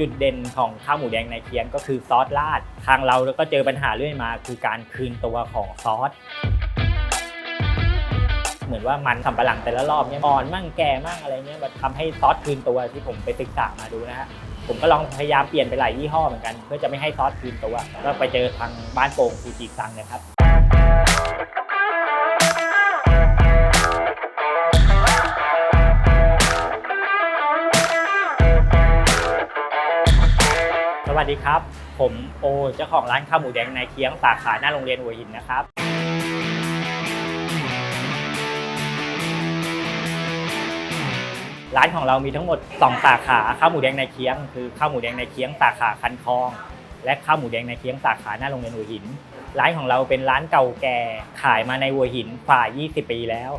จุดเด่นของข้าวหมูแดงในเคียงก็คือซอสราด ทางเราก็เจอปัญหาเรื่อยมา คือการคืนตัวของซอส เหมือนว่ามันสำปะหลังแต่ละรอบเนี่ยอ่อนมั่งแก่มั่งอะไรเงี้ยมันทำให้ซอสคืนตัวที่ผมไปศึกษามาดูนะฮะผมก็ลองพยายามเปลี่ยนไปหลายยี่ห้อเหมือนกัน เพื่อจะไม่ให้ซอสคืนตัวก็ไปเจอทางบ้านโป่งฟูจิซังนะครับ วัสดีครับ ผมโอเจ้าของร้านข้าวหมูแดงในเคียงสาขาหน้าโรงเรียนหัวหินนะครับ ร้านของเรามีทั้งหมด 2 สาขาข้าวหมูแดงในเคียง คือข้าวหมูแดงในเคียงสาขาคันคลอง และข้าวหมูแดงในเคียงสาขาหน้าโรงเรียนหัวหิน ร้านของเราเป็นร้านเก่าแก่ขายมาในหัวหินกว่า 20 ปีแล้ว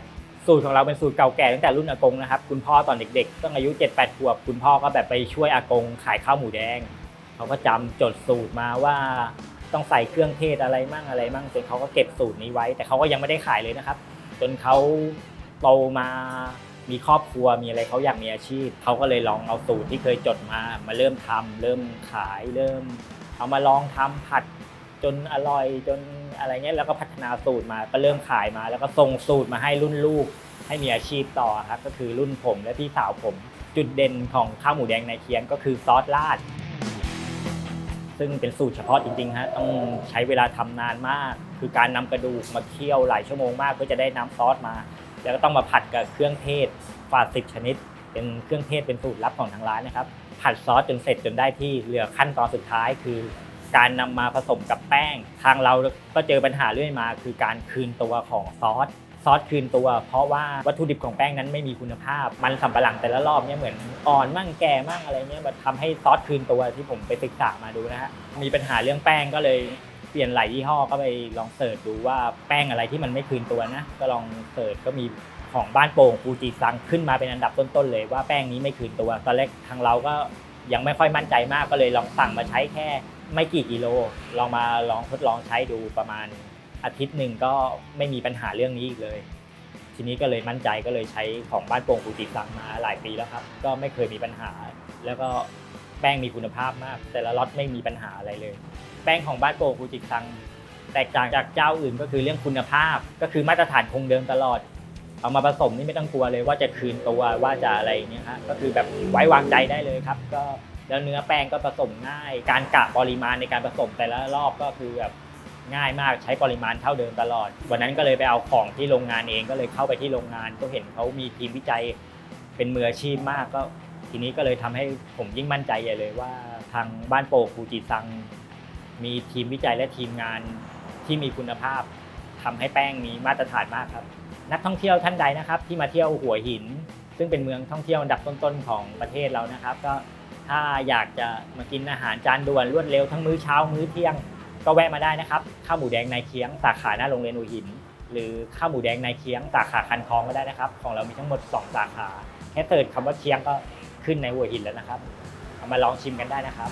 สูตรของเราเป็นสูตรเก่าแก่ตั้งแต่รุ่นอากงนะครับ คุณพ่อตอนเด็กๆต้องอายุ 7-8ขวบ คุณพ่อก็แบบไปช่วยอากงขายข้าวหมูแดง เขาก็จำจดสูตรมาว่าต้องใส่เครื่องเทศอะไรมั่งอะไรมั่งจนเขาก็เก็บสูตรนี้ไว้ แต่เขาก็ยังไม่ได้ขายเลยนะครับ จนเขาโตมามีครอบครัวมีอะไรเขาอยากมีอาชีพเขาก็เลยลองเอาสูตรที่เคยจดมามาเริ่มทำเริ่มขายเริ่ม เอามาลองทำผัดจนอร่อยจนอะไรเงี้ยแล้วก็พัฒนาสูตรมาก็เริ่มขายมา แล้วก็ส่งสูตรมาให้รุ่นลูก ให้มีอาชีพต่อครับก็คือรุ่นผมและพี่สาวผม จุดเด่นของข้าวหมูแดงในเคียงก็คือซอสราด ซึ่งเป็นสูตรเฉพาะจริงๆฮะต้องใช้เวลาทำนานมาก คือการนำกระดูกมาเคี่ยวหลายชั่วโมงมากเพื่อจะได้น้ำซอสมา แล้วก็ต้องมาผัดกับเครื่องเทศกว่าสิบชนิด เป็นเครื่องเทศเป็นสูตรลับของทางร้านนะครับ ผัดซอสจนเสร็จจนได้ที่เหลือขั้นตอนสุดท้ายคือการนำมาผสมกับแป้ง ทางเราก็เจอปัญหาเรื่อยมา คือการคืนตัวของซอส ซอสคืนตัว เพราะว่าวัตถุดิบของแป้งนั้นไม่มีคุณภาพ มันสำปะหลังแต่ละรอบเนี่ยเหมือนอ่อนมั่งแก่มั่งอะไรเงี้ยมันทำให้ซอสคืนตัวที่ผมไปศึกษามาดูนะฮะมีปัญหาเรื่องแป้งก็เลยเปลี่ยนหลายยี่ห้อก็ไปลองเสิร์ชดูว่าแป้งอะไรที่มันไม่คืนตัวนะ ก็ลองเสิร์ชก็มีของบ้านโป่งฟูจิซังขึ้นมาเป็นอันดับต้นๆเลยว่าแป้งนี้ไม่คืนตัว ตอนแรกทางเราก็ยังไม่ค่อยมั่นใจมากก็เลยลองสั่งมาใช้แค่ไม่กี่กิโล ลองมาลองทดลองใช้ดูประมาณ อาทิตย์หนึ่งก็ไม่มีปัญหาเรื่องนี้อีกเลย ทีนี้ก็เลยมั่นใจก็เลยใช้ของบ้านโป่งฟูจิซังมาหลายปีแล้วครับ ก็ไม่เคยมีปัญหา แล้วก็แป้งมีคุณภาพมาก แต่ละล็อตไม่มีปัญหาอะไรเลย แป้งของบ้านโป่งฟูจิซังแตกต่างจากเจ้าอื่นก็คือเรื่องคุณภาพ ก็คือมาตรฐานคงเดิมตลอด เอามาผสมนี่ไม่ต้องกลัวเลยว่าจะคืนตัวว่าจะอะไรอย่างเงี้ยฮะก็คือแบบไว้วางใจได้เลยครับ ก็แล้วเนื้อแป้งก็ผสมง่าย การกะปริมาณในการผสมแต่ละรอบก็คือแบบ ง่ายมากใช้ปริมาณเท่าเดิมตลอด วันนั้นก็เลยไปเอาของที่โรงงานเองก็เลยเข้าไปที่โรงงานก็เห็นเขามีทีมวิจัยเป็นมืออาชีพมากก็ ทีนี้ก็เลยทำให้ผมยิ่งมั่นใจใหญ่เลยว่าทางบ้านโป่งฟูจิซัง มีทีมวิจัยและทีมงานที่มีคุณภาพทำให้แป้งมีมาตรฐานมากครับ นักท่องเที่ยวท่านใดนะครับ ที่มาเที่ยวหัวหิน ซึ่งเป็นเมืองท่องเที่ยวอันดับต้นๆของประเทศเรานะครับ ก็ถ้าอยากจะมากินอาหารจานด่วนรวดเร็วทั้งมื้อเช้ามื้อเที่ยง ก็แวะมาได้นะครับ ข้าวหมูแดงในเคียงสาขาหน้าโรงเรียนอุหิน หรือข้าวหมูแดงในเคียงสาขาคันคลองก็ได้นะครับ ของเรามีทั้งหมด 2 สาขา แค่เติร์ดคำว่าเคียงก็ขึ้นในหัวหินแล้วนะครับ เอามาลองชิมกันได้นะครับ